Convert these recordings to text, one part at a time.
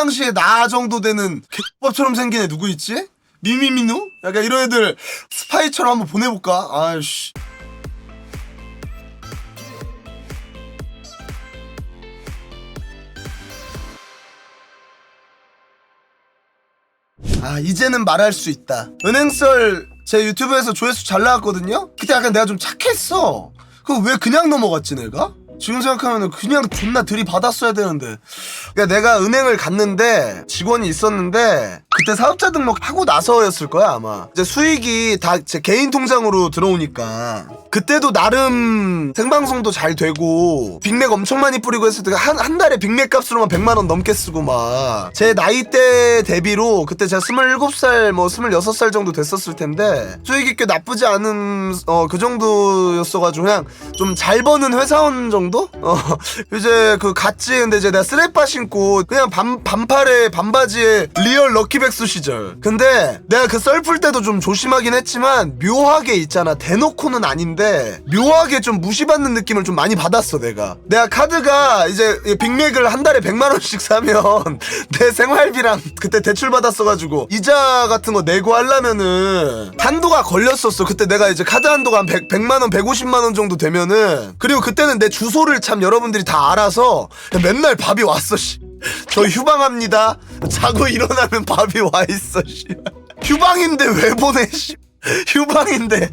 당시에 나 정도 되는 개법처럼 생긴 애 누구 있지? 미미미누? 약간 이런 애들 스파이처럼 한번 보내볼까? 아이씨. 아 이제는 말할 수 있다. 은행썰 제 유튜브에서 조회수 잘 나왔거든요. 그때 약간 내가 좀 착했어. 그거 왜 그냥 넘어갔지 내가? 지금 생각하면 그냥 존나 들이받았어야 되는데. 그러니까 내가 은행을 갔는데 직원이 있었는데 그때 사업자 등록하고 나서였을 거야 아마. 이제 수익이 다 제 개인 통장으로 들어오니까 그때도 나름 생방송도 잘 되고 빅맥 엄청 많이 뿌리고 했을 때 한 한 달에 빅맥 값으로만 100만 원 넘게 쓰고 막. 제 나이 대 대비로 그때 제가 27살 뭐 26살 정도 됐었을 텐데 수익이 꽤 나쁘지 않은 어 그 정도였어가지고 그냥 좀 잘 버는 회사원 정도? 어 이제 그 갔지 근데 이제 내가 쓰레빠 신고 그냥 반, 반팔에 반바지에 리얼 럭키백수 시절. 근데 내가 그 썰풀 때도 좀 조심하긴 했지만 묘하게 있잖아. 대놓고는 아닌데 묘하게 좀 무시받는 느낌을 좀 많이 받았어 내가 내가 카드가 이제 이 빅맥을 한 달에 100만 원씩 사면 내 생활비랑 그때 대출 받았어가지고 이자 같은 거 내고 하려면은 한도가 걸렸었어 그때 내가 이제 카드 한도가 한 100, 100 만 원 150만 원 정도 되면은 그리고 그때는 내 주소를 참 여러분들이 다 알아서 맨날 밥이 왔어 씨. 저 휴방합니다 자고 일어나면 밥이 와 있어 씨. 휴방인데 왜 보내 씨. 휴방인데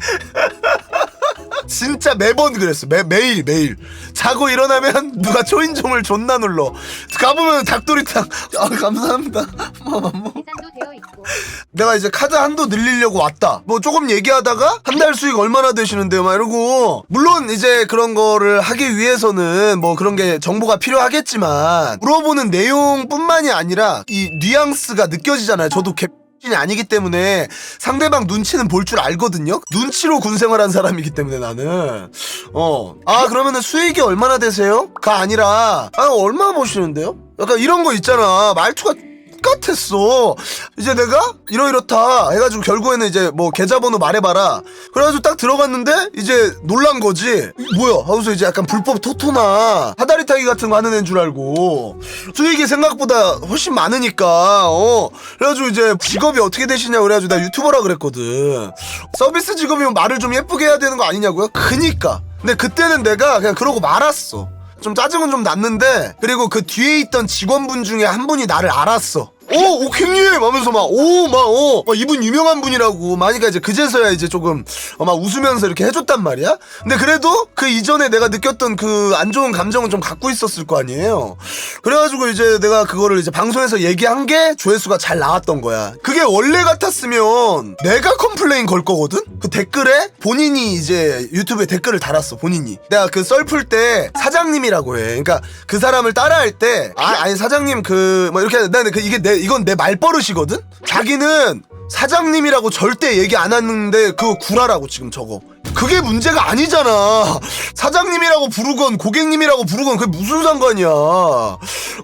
진짜 매번 그랬어. 매, 매일, 매일. 자고 일어나면 누가 초인종을 존나 눌러. 가보면 닭도리탕. 아, 감사합니다. 뭐, 뭐. 계산도 되어 있고 내가 이제 카드 한도 늘리려고 왔다. 뭐 조금 얘기하다가 한 달 수익 얼마나 되시는데요? 막 이러고. 물론 이제 그런 거를 하기 위해서는 뭐 그런 게 정보가 필요하겠지만 물어보는 내용뿐만이 아니라 이 뉘앙스가 느껴지잖아요. 저도 개이 아니기 때문에 상대방 눈치는 볼 줄 알거든요. 눈치로 군 생활한 사람이기 때문에 나는 어. 아, 그러면은 수익이 얼마나 되세요?가 아니라 아, 얼마 버시는데요? 약간 이런 거 있잖아. 말투가 똑같았어. 이제 내가 이러이렇다 해가지고 결국에는 이제 뭐 계좌번호 말해봐라. 그래가지고 딱 들어갔는데 이제 놀란 거지. 이 뭐야? 하고서 이제 약간 불법 토토나 사다리 타기 같은 거 하는 애인 줄 알고 수익이 생각보다 훨씬 많으니까 어 그래가지고 이제 직업이 어떻게 되시냐 그래가지고 나 유튜버라 그랬거든. 서비스 직업이면 말을 좀 예쁘게 해야 되는 거 아니냐고요? 그니까. 근데 그때는 내가 그냥 그러고 말았어. 좀 짜증은 좀 났는데 그리고 그 뒤에 있던 직원분 중에 한 분이 나를 알았어. 오, 오킹님! 하면서 막, 오, 막, 어, 막 이분 유명한 분이라고. 마니까 이제 그제서야 이제 조금, 어, 막 웃으면서 이렇게 해줬단 말이야? 근데 그래도 그 이전에 내가 느꼈던 그 안 좋은 감정은 좀 갖고 있었을 거 아니에요? 그래가지고 이제 내가 그거를 이제 방송에서 얘기한 게 조회수가 잘 나왔던 거야. 그게 원래 같았으면 내가 컴플레인 걸 거거든? 그 댓글에 본인이 이제 유튜브에 댓글을 달았어, 본인이. 내가 그 썰풀 때 사장님이라고 해. 그러니까 그 사람을 따라할 때, 아, 아니, 사장님 그, 뭐 이렇게, 나는 그, 이게 내, 이건 내 말버릇이거든? 자기는 사장님이라고 절대 얘기 안 하는데 그거 구라라고 지금 저거. 그게 문제가 아니잖아. 사장님이라고 부르건 고객님이라고 부르건 그게 무슨 상관이야.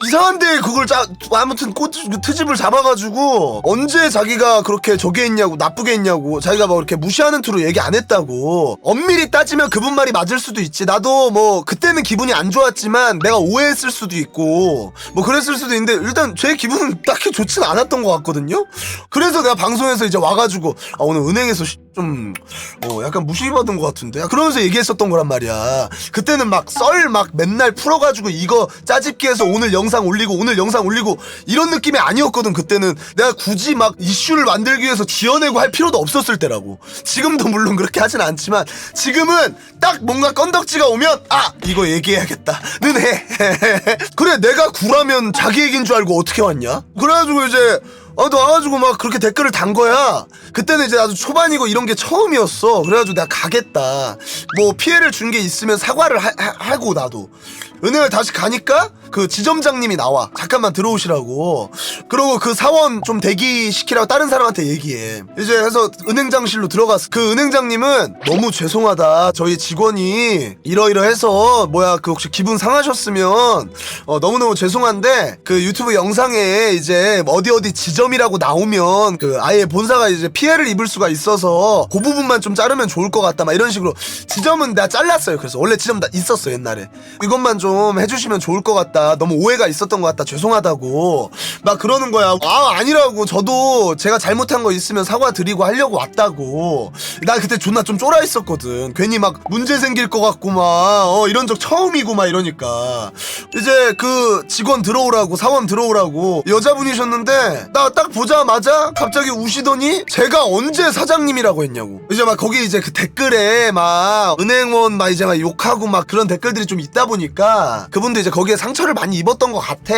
이상한데 그걸 짜 아무튼 꽃그 트집을 잡아가지고 언제 자기가 그렇게 저게 했냐고 나쁘게 했냐고 자기가 뭐 이렇게 무시하는 투로 얘기 안 했다고 엄밀히 따지면 그분 말이 맞을 수도 있지. 나도 뭐 그때는 기분이 안 좋았지만 내가 오해했을 수도 있고 뭐 그랬을 수도 있는데 일단 제 기분은 딱히 좋진 않았던 것 같거든요. 그래서 내가 방송에서 이제 와가지고 아, 오늘 은행에서 시- 좀 어, 약간 무시받은 것 같은데? 그러면서 얘기했었던 거란 말이야. 그때는 막 썰 막 맨날 풀어가지고 이거 짜집기 해서 오늘 영상 올리고 오늘 영상 올리고 이런 느낌이 아니었거든 그때는. 내가 굳이 막 이슈를 만들기 위해서 지어내고 할 필요도 없었을 때라고. 지금도 물론 그렇게 하진 않지만 지금은 딱 뭔가 건덕지가 오면 아 이거 얘기해야겠다 는 해. 그래 내가 구라면 자기 얘기인 줄 알고 어떻게 왔냐? 그래가지고 이제 아, 너 와가지고 막 그렇게 댓글을 단 거야. 그때는 이제 나도 초반이고 이런 게 처음이었어. 그래가지고 내가 가겠다. 뭐 피해를 준 게 있으면 사과를 하, 하, 고 나도. 은행을 다시 가니까 그 지점장님이 나와. 잠깐만 들어오시라고. 그러고 그 사원 좀 대기시키라고 다른 사람한테 얘기해. 이제 해서 은행장실로 들어갔어. 그 은행장님은 너무 죄송하다. 저희 직원이 이러이러해서 뭐야 그 혹시 기분 상하셨으면 어, 너무너무 죄송한데 그 유튜브 영상에 이제 어디 어디 지점이라고 나오면 그 아예 본사가 이제 피해를 입을 수가 있어서 그 부분만 좀 자르면 좋을 것 같다 막 이런 식으로 지점은 내가 잘랐어요. 그래서 원래 지점 다 있었어 옛날에 이것만 좀좀 해주시면 좋을 것 같다. 너무 오해가 있었던 것 같다. 죄송하다고. 막 그러는 거야. 아, 아니라고. 저도 제가 잘못한 거 있으면 사과드리고 하려고 왔다고. 나 그때 존나 좀 쫄아 있었거든. 괜히 막 문제 생길 것 같고 막, 어, 이런 적 처음이고 막 이러니까. 이제 그 직원 들어오라고, 사원 들어오라고 여자분이셨는데, 나 딱 보자마자 갑자기 우시더니 제가 언제 사장님이라고 했냐고. 이제 막 거기 이제 그 댓글에 막 은행원 막 이제 막 욕하고 막 그런 댓글들이 좀 있다 보니까 그분도 이제 거기에 상처를 많이 입었던 것 같아.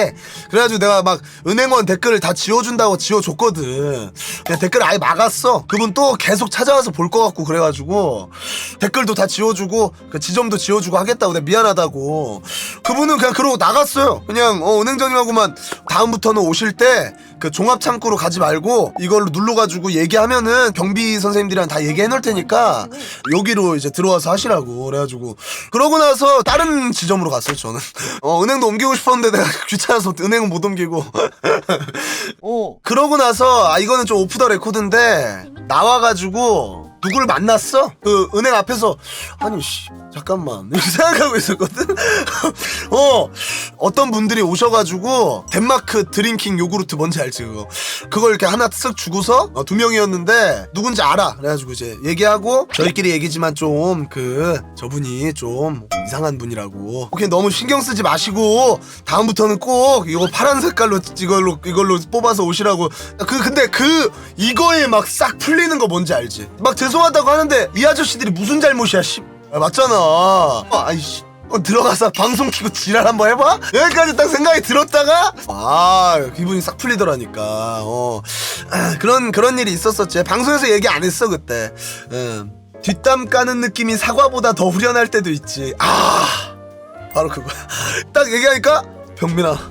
그래가지고 내가 막 은행원 댓글을 다 지워준다고 지워줬거든. 그냥 댓글 아예 막았어. 그분 또 계속 찾아와서 볼 것 같고 그래가지고 댓글도 다 지워주고 그 지점도 지워주고 하겠다고 내가 미안하다고. 그분은 그냥 그러고 나갔어요. 그냥 어, 은행장님하고만 다음부터는 오실 때 그 종합 창구로 가지 말고 이걸로 눌러가지고 얘기하면은 경비 선생님들이랑 다 얘기해 놓을 테니까 여기로 이제 들어와서 하시라고 그래가지고 그러고 나서 다른 지점으로 갔어 요 저는 어 은행도 옮기고 싶었는데 내가 귀찮아서 은행은 못 옮기고 어. 그러고 나서 아 이거는 좀 오프 더 레코드인데 나와가지고 누구를 만났어? 그 은행 앞에서 아니 씨 잠깐만. 생각하고 있었거든. 어 어떤 분들이 오셔가지고 덴마크 드링킹 요구르트 뭔지 알지 그거? 그걸 이렇게 하나 쓱 주고서 어, 두 명이었는데 누군지 알아. 그래가지고 이제 얘기하고 저희끼리 얘기지만 좀 그 저분이 좀 이상한 분이라고. 오케이 너무 신경 쓰지 마시고 다음부터는 꼭 이거 파란 색깔로 이걸로 이걸로 뽑아서 오시라고. 그 근데 그 이거에 막 싹 풀리는 거 뭔지 알지? 막 죄송하다고 하는데 이 아저씨들이 무슨 잘못이야 씨 아, 맞잖아. 어, 아이씨. 어, 들어가서 방송 키고 지랄 한번 해봐? 여기까지 딱 생각이 들었다가? 아 기분이 싹 풀리더라니까. 어. 아, 그런 그런 일이 있었었지. 방송에서 얘기 안 했어 그때. 응. 뒷담 까는 느낌이 사과보다 더 후련할 때도 있지. 아 바로 그거야. 딱 얘기하니까 병민아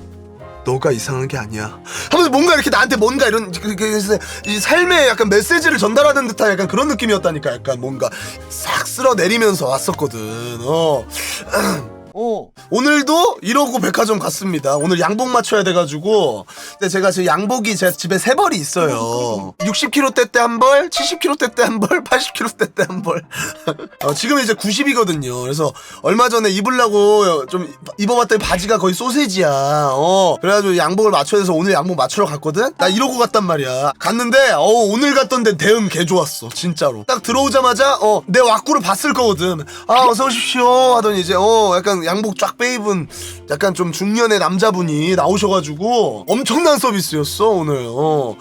너가 이상한 게 아니야. 하면서 뭔가 이렇게 나한테 뭔가 이런 그- 그- 그- 이 삶의 약간 메시지를 전달하는 듯한 약간 그런 느낌이었다니까. 약간 뭔가 싹 쓸어 내리면서 왔었거든. 어. 어. 오늘도 이러고 백화점 갔습니다. 오늘 양복 맞춰야 돼가지고. 근데 제가 지금 양복이 제 집에 세 벌이 있어요. 60kg 때 한 벌, 70kg 때 한 벌, 80kg 때 한 벌. 어, 지금 이제 90이거든요. 그래서 얼마 전에 입으려고 좀 입어봤더니 바지가 거의 소세지야. 어. 그래가지고 양복을 맞춰야 돼서 오늘 양복 맞추러 갔거든? 나 이러고 갔단 말이야. 갔는데, 어, 오늘 갔던 데 대응 개 좋았어. 진짜로. 딱 들어오자마자, 어, 내 왁구를 봤을 거거든. 아, 어서 오십시오. 하더니 이제, 어, 약간 양복 쫙 빼입은 약간 좀 중년의 남자분이 나오셔가지고 엄청난 서비스였어, 오늘. 어.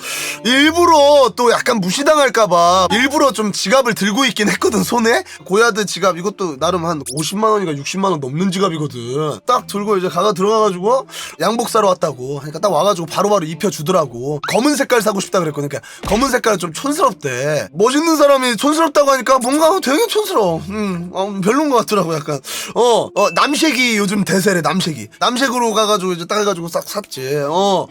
일부러 또 약간 무시당할까봐 일부러 좀 지갑을 들고 있긴 했거든, 손에. 고야드 지갑, 이것도 나름 한 50만원인가 60만원 넘는 지갑이거든. 딱 들고 이제 가가 들어가가지고 양복 사러 왔다고. 그러니까 딱 와가지고 바로바로 입혀주더라고. 검은 색깔 사고 싶다 그랬거든. 그러니까 검은 색깔은 좀 촌스럽대. 멋있는 사람이 촌스럽다고 하니까 뭔가 되게 촌스러워. 음, 어, 별론 것 같더라고, 약간. 어, 어, 남 색이 요즘 대세래, 남색이. 남색으로 가가지고 이제 딱 해가지고 싹 샀지. 어.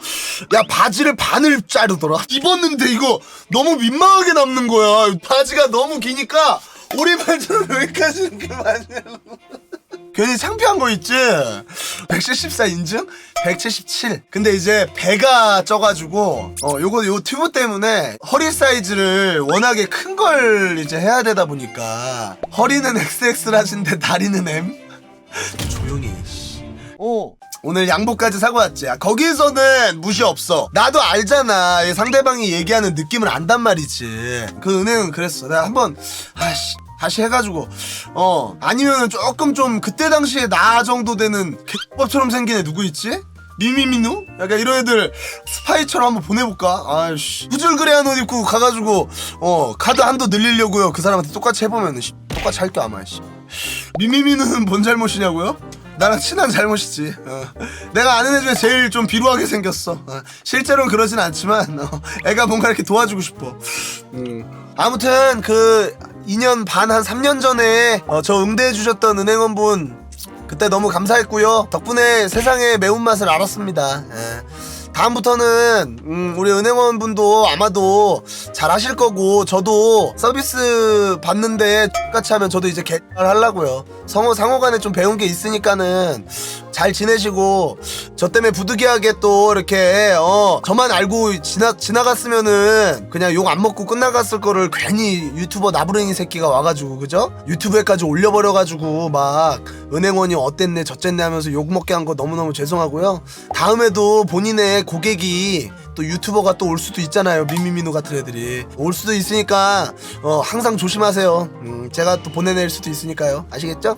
야, 바지를 반을 자르더라. 입었는데 이거 너무 민망하게 남는 거야. 바지가 너무 기니까 오리발처럼 여기까지 이렇게 많이 괜히 창피한 거 있지? 174 인증? 177. 근데 이제 배가 쪄가지고, 어, 요거, 요 튜브 때문에 허리 사이즈를 워낙에 큰 걸 이제 해야 되다 보니까, 허리는 XX라진데 다리는 M? 조용히. 어. 오늘 양복까지 사고 왔지. 아, 거기서는 무시 없어. 나도 알잖아. 이 상대방이 얘기하는 느낌을 안단 말이지. 그 은행은 그랬어. 내가 한번, 아씨. 다시 해가지고 어 아니면은 조금 좀 그때 당시에 나 정도 되는 개법처럼 생긴 애 누구 있지? 미미미누? 약간 이런 애들 스파이처럼 한번 보내볼까? 아이씨 후줄그레한 옷 입고 가가지고 어 카드 한도 늘리려고요 그 사람한테 똑같이 해보면은 씨, 똑같이 할게 아마 씨 미미미누는 뭔 잘못이냐고요? 나랑 친한 잘못이지. 어. 내가 아는 애 중에 제일 좀 비루하게 생겼어. 어. 실제로는 그러진 않지만 어. 애가 뭔가 이렇게 도와주고 싶어. 음. 아무튼 그 2년 반 한 3년 전에 어, 저 응대해 주셨던 은행원분 그때 너무 감사했고요. 덕분에 세상의 매운맛을 알았습니다. 예. 다음부터는 음, 우리 은행원 분도 아마도 잘잘 하실 거고 저도 서비스 받는데 같이 하면 저도 이제 개발 하려고요. 성호 상호간에 좀 배운 게 있으니까는 잘 지내시고 저 때문에 부득이하게 또 이렇게 어 저만 알고 지나 지나갔으면은 그냥 욕 안 먹고 끝나갔을 거를 괜히 유튜버 나부랭이 새끼가 와가지고 그죠? 유튜브에까지 올려버려가지고 막 은행원이 어땠네 저쨌네 하면서 욕 먹게 한 거 너무너무 죄송하고요. 다음에도 본인의 고객이 또 유튜버가 또 올 수도 있잖아요. 미미미누 같은 애들이 올 수도 있으니까 어 항상 조심하세요. 음, 제가 또 보내낼 수도 있으니까요. 아시겠죠?